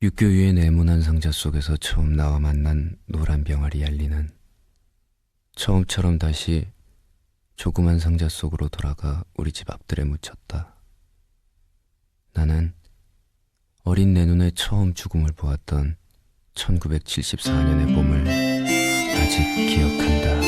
육교 위의 네모난 상자 속에서 처음 나와 만난 노란 병아리 얄리는 처음처럼 다시 조그만 상자 속으로 돌아가 우리 집 앞들에 묻혔다. 나는 어린 내 눈에 처음 죽음을 보았던 1974년의 봄을 아직 기억한다.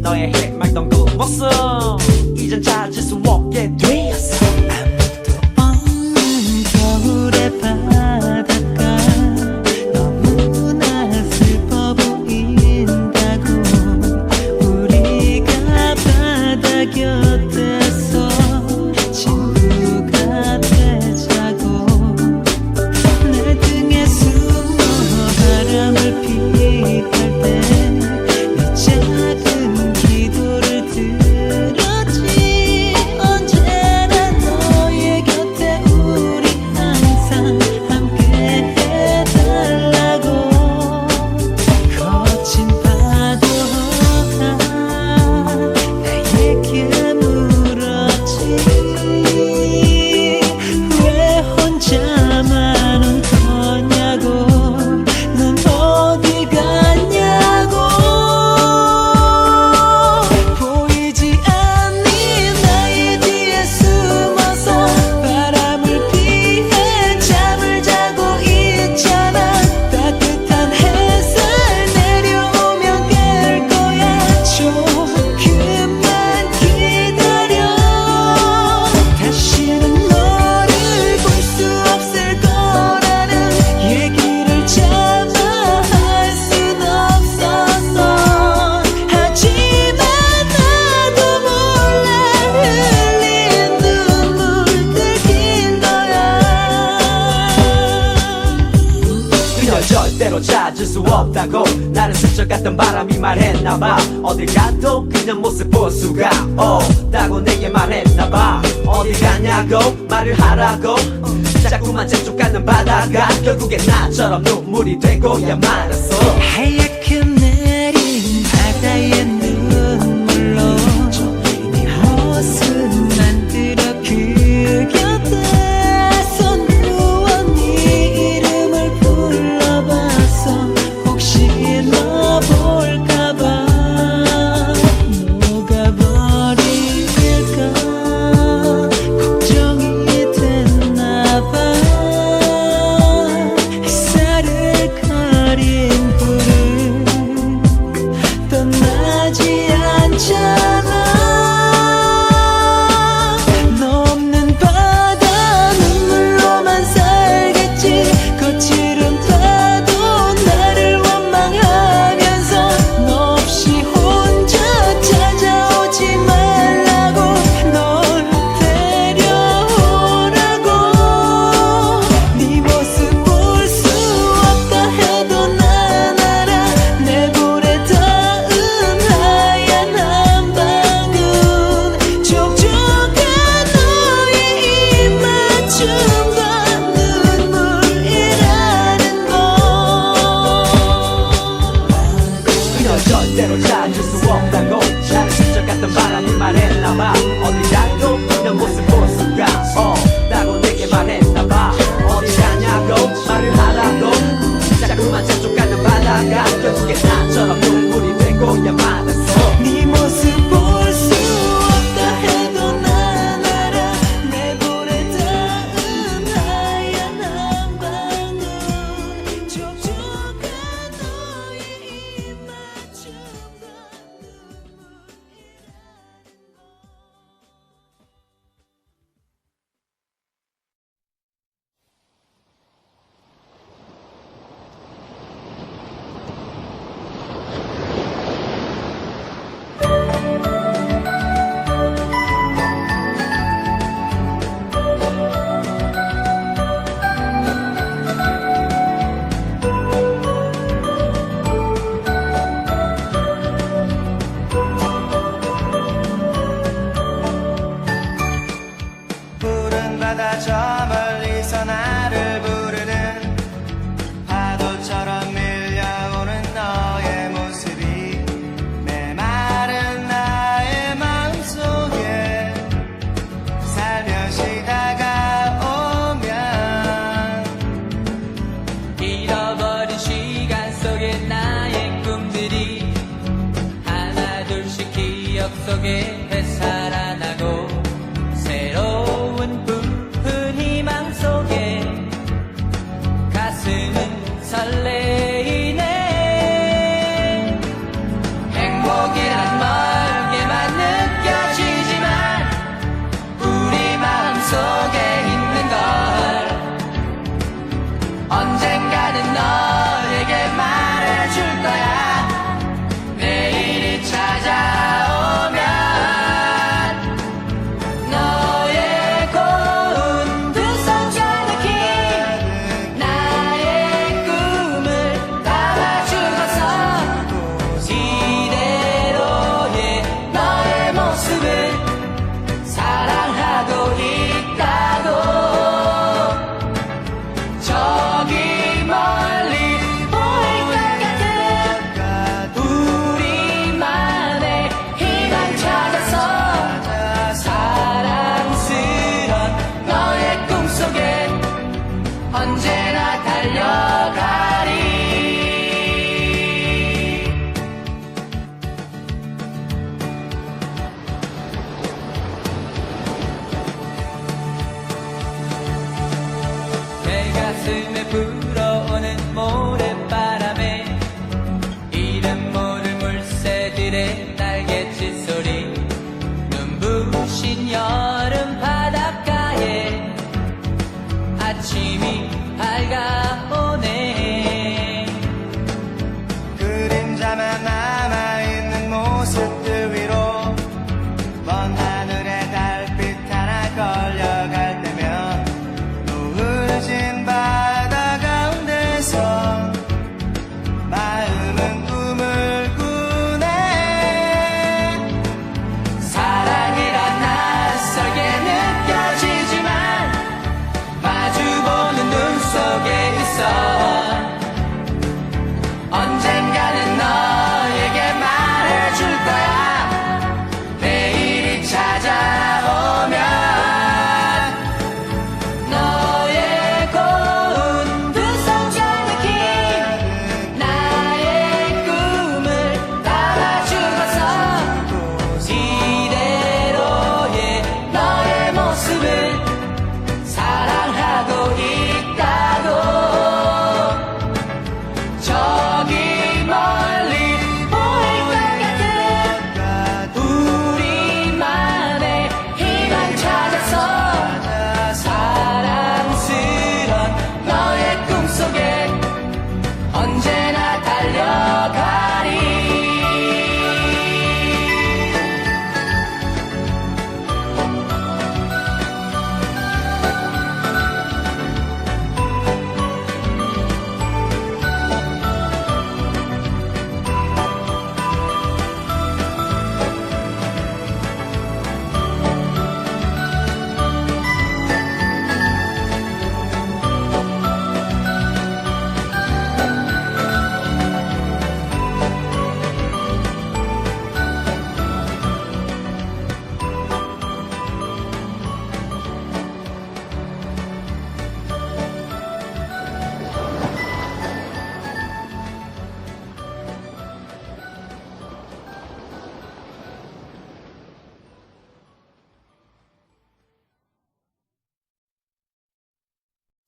너의 희망던 그 모습. 이젠 찾을 수 없게 돼. 했나봐. 어딜 가도 그냥 모습 볼 수가 없다고 내게 말했나봐. 어디 가냐고 말을 하라고. 자꾸만 재촉하는 바다가 결국엔 나처럼 눈물이 되고야 말았어. Hey. 찾아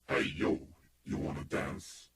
Hey yo, you wanna dance?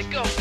let it go.